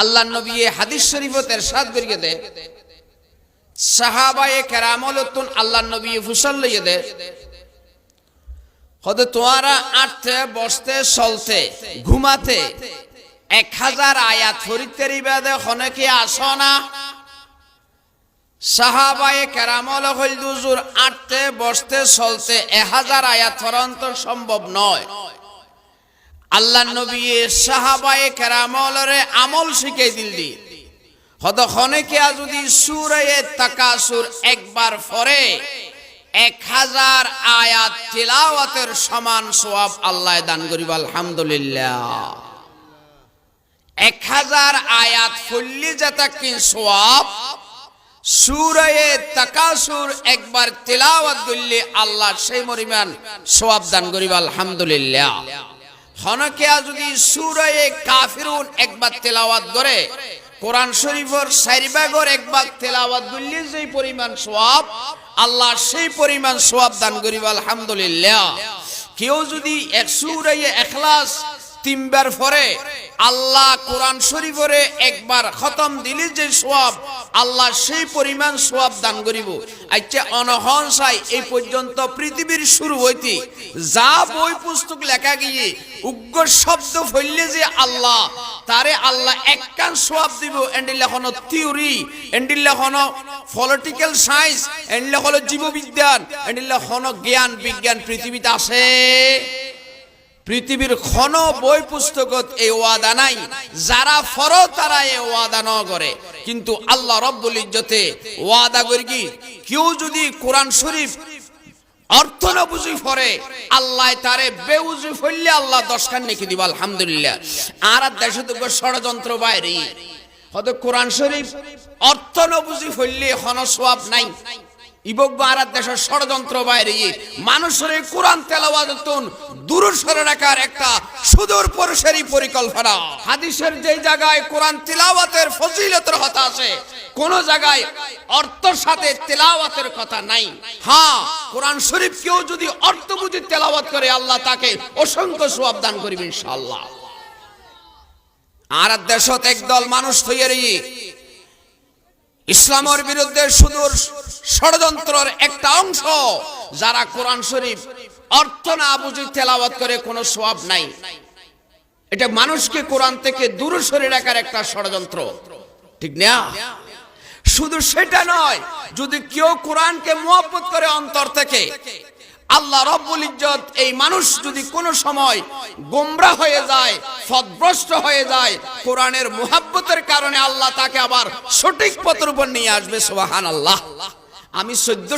আল্লাহ নবী হাদিস শরীফতের সাদ করিয়ে দে। সাহাবায়ে কেরামলতুন আল্লাহ নবী ফুসল লইয়ে দে। হতে তোমারা আটতে, বসতে, চলতে, ঘুমাতে, এক হাজার আয়াত ফরিতের ইবাদে হনেকে আসো না। সাহাবায়ে কেরামল হইল দুজুর আটতে, বসতে, চলতে এক হাজার আয়াত ফরন্ত সম্ভব নয়। আল্লাহ নবী সাহাবায়ে কেরামলরে আমল শিখাই দিলদি হত হনেকে যদি সুরে তাকাসুর একবার পরে এক হাজার আয়াত তিলাওয়াতের সমান সোয়াব আল্লাহ দান করিব, আলহামদুলিল্লাহ। এক হাজার আয়াত ফুল্লি যেটা কি সোয়াব সুরায়ে তাকাসুর একবার তিলাওয়াত করলে আল্লাহ সেই পরিমাণ সোয়াব দান করিব, আলহামদুলিল্লাহ। হনকেয়া যদি সুরায়ে কাফিরুন একবার তেলাওয়াত করে, কোরআন শরীফের সাইরবাগর একবার তেলাওয়াত করলে যেই পরিমাণ সোয়াব আল্লাহ সেই পরিমাণ সোয়াব দান করিব, আলহামদুলিল্লাহ। কেউ যদি এক সুরায়ে এখলাস তিনবার পরে আল্লাহ কোরআন শরীফরে একবার খতম দিলে যে সোয়াব, আল্লাহ সেই পরিমাণ সোয়াব দান করিব। আচ্ছা অনহন চাই এই পর্যন্ত পৃথিবীর শুরু হইতে। যা বই পুস্তক লেখা গিয়ে উগ্র শব্দ ফেললে যে আল্লাহ, তারে আল্লাহ একখান সোয়াব দিব এন্ডিল্লা হন থিওরি এন্ডিল্লা হন পলিটিক্যাল সায়েন্স এন্ডিল্লা হলো জীববিজ্ঞান এন্ডিল্লা হন জ্ঞান বিজ্ঞান পৃথিবীতে আছে পৃথিবীর ক্ষণ বই পুস্তকত এই ওয়াদা নাই। যারা ফর, তারা এই ওয়াদা ন করে। কিন্তু আল্লাহ রব্বুল ইজ্জতে ওয়াদা করি কি? কেউ যদি কোরআন শরীফ অর্থ না বুঝি ফরে, আল্লাহ তারে বেউজি ফেললে আল্লাহ দশখান নেকি দিব, আলহামদুলিল্লাহ। আর আর দেশে তো ষড়যন্ত্র বাইরে। হয়তো কোরআন শরীফ অর্থ না বুঝি ফেললে হন সোয়াব নাই। ইবক দেশের ষড়যন্ত্র বাইরে মানুষের কোরআন দূর সরে রাখার একটা সুদূর পরিসরী পরিকল্পনা। হাদিসের যে জায়গায় কোরআন তিলাওয়াতের ফজিলতের কথা আছে, কোন জায়গায় অর্থের সাথে তেলাওয়াতের কথা নাই। হ্যাঁ কোরআন শরীফ কেউ যদি অর্থ বুঝি তেলাওয়াত করে, আল্লাহ তাকে অসংখ্য সোয়াব দান আর দেশত একদল মানুষ তৈরি ইসলামের বিরুদ্ধে শুধু ষড়যন্ত্রের একটা অংশ, যারা কোরআন শরীফ অর্থ না বুঝি তেলাওয়াত করে কোনো সওয়াব নাই। এটা মানুষকে কোরআন থেকে দূর সরে রাখার একটা ষড়যন্ত্র। ঠিক না? শুধু সেটা নয়, যদি কেউ কোরআনকে মহব্বত করে অন্তর থেকে আল্লাহ রব্বুল ইজ্জত এই মানুষ যদি কোনো সময় গোমরা হয়ে যায় সদভ্রষ্ট হয়ে যায়, কোরআনের মোহাব্বতের কারণে আল্লাহ তাকে আবার সঠিক পথের উপর নিয়ে আসবে সোহান আল্লাহ আমি সদ্য